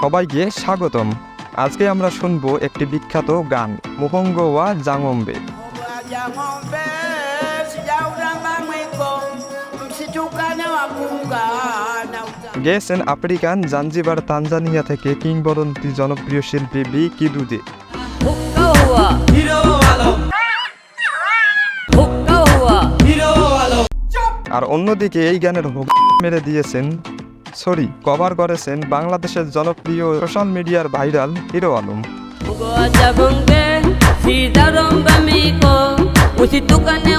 সবাইকে স্বাগতম। আজকে আমরা শুনব একটি বিখ্যাত গান মুহঙ্গ ওয়া জাঙম্বে গেছেন আফ্রিকান জাঞ্জিবার তানজানিয়া থেকে কিংবদন্তি জনপ্রিয় শিল্পী বি কিদুদে। Hukka huwa আর অন্যদিকে এই গানের হোক মেরে দিয়েছেন সরি কভার করেছেন বাংলাদেশের জনপ্রিয় সোশ্যাল মিডিয়ার ভাইরাল হিরো আলম।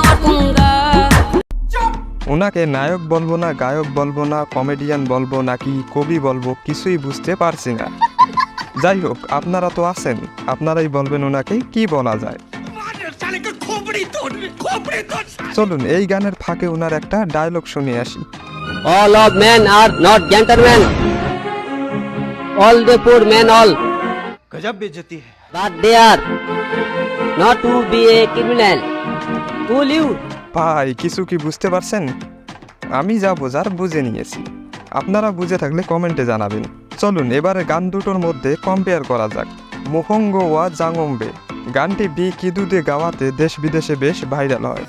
wakunga ওনাকে নায়ক বলব না গায়ক বলব না কমেডিয়ান বলব নাকি কবি বলব কিছুই বুঝতে পারছি না। যাই হোক আপনারা তো আছেন আপনারাই বলবেন ওনাকে কি বলা যায়। চলুন এই গানের ফাঁকে ওনার একটা ডায়লগ শুনে আসি। All of man are not gentleman all the poor man all গজব বেজতি but they are not to be a criminal cool you ভাই কিছু কি বুঝতে পারছেন? আমি যা বোঝার বুঝে নিয়েছি। আপনারা বুঝে থাকলে কমেন্টে জানাবেন। চলুন এবারে গান দুটোর মধ্যে কম্পেয়ার করা যাক। মোহঙ্গ ওয়া জাংম্বে গানটি বি কিদুদে গাওয়াতে দেশ বিদেশে বেশ ভাইরাল হয়।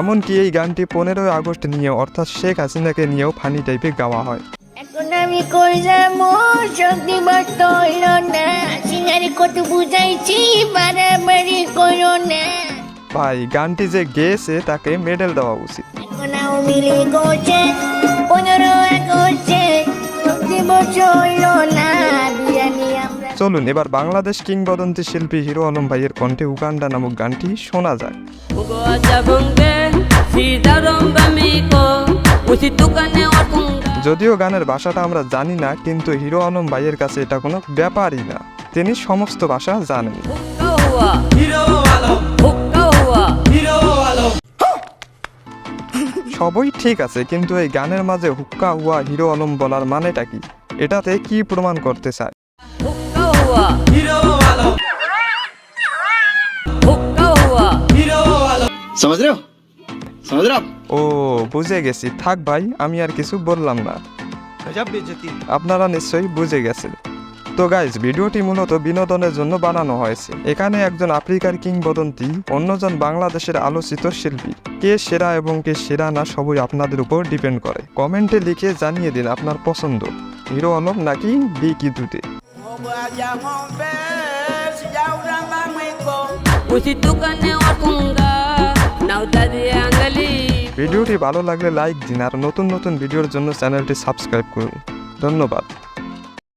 এমনকি এই গানটি পনেরোই আগস্ট নিয়ে অর্থাৎ শেখ হাসিনাকে নিয়েও ফানি টাইপে গাওয়া হয়। আমি কইলাম শক্তি বর্ত না সিঙ্গারি কত বুঝাইছি বাড়াবাড়ি করো না। ভাই গানটি যে গেয়েছে তাকে মেডেল দেওয়া উচিত। চলুন এবার বাংলাদেশ কিংবদন্তি শিল্পী হিরো আলম ভাইয়ের কণ্ঠে উগান্ডা নামক গানটি শোনা wakunga যদিও গানের ভাষাটা আমরা জানি না কিন্তু হিরো আলম ভাইয়ের কাছে এটা কোনো ব্যাপারই না। তিনি সমস্ত ভাষা জানেন। সবই ঠিক আছে কিন্তু এই গানের মাঝে হুক্কা হুয়া হিরো আলম বলার মানেটা কি? এটাতে কি প্রমাণ করতে চায়? Hukka huwa Hukka huwa समझ रहे हो समझ रहे हो आप ও বুঝে গেছি থাক ভাই আমি আর কিছু বললাম না गजब बेइज्जती है আপনারা নিশ্চয়ই বুঝে গেছেন তো গাইজ ভিডিওটি মূলত বিনোদনের জন্য বানানো হয়েছে এখানে একজন আফ্রিকার কিংবদন্তি অন্যজন বাংলাদেশের আলোচিত শিল্পী কে সেরা এবং কে সেরা না সবই আপনাদের উপর ডিপেন্ড করে কমেন্টে লিখে জানিয়ে দিন আপনার পছন্দ হিরো আলম নাকি বি কি ভিডিওটি ভালো লাগলে লাইক দিন আর নতুন নতুন ভিডিওর জন্য চ্যানেলটি সাবস্ক্রাইব করুন। ধন্যবাদ।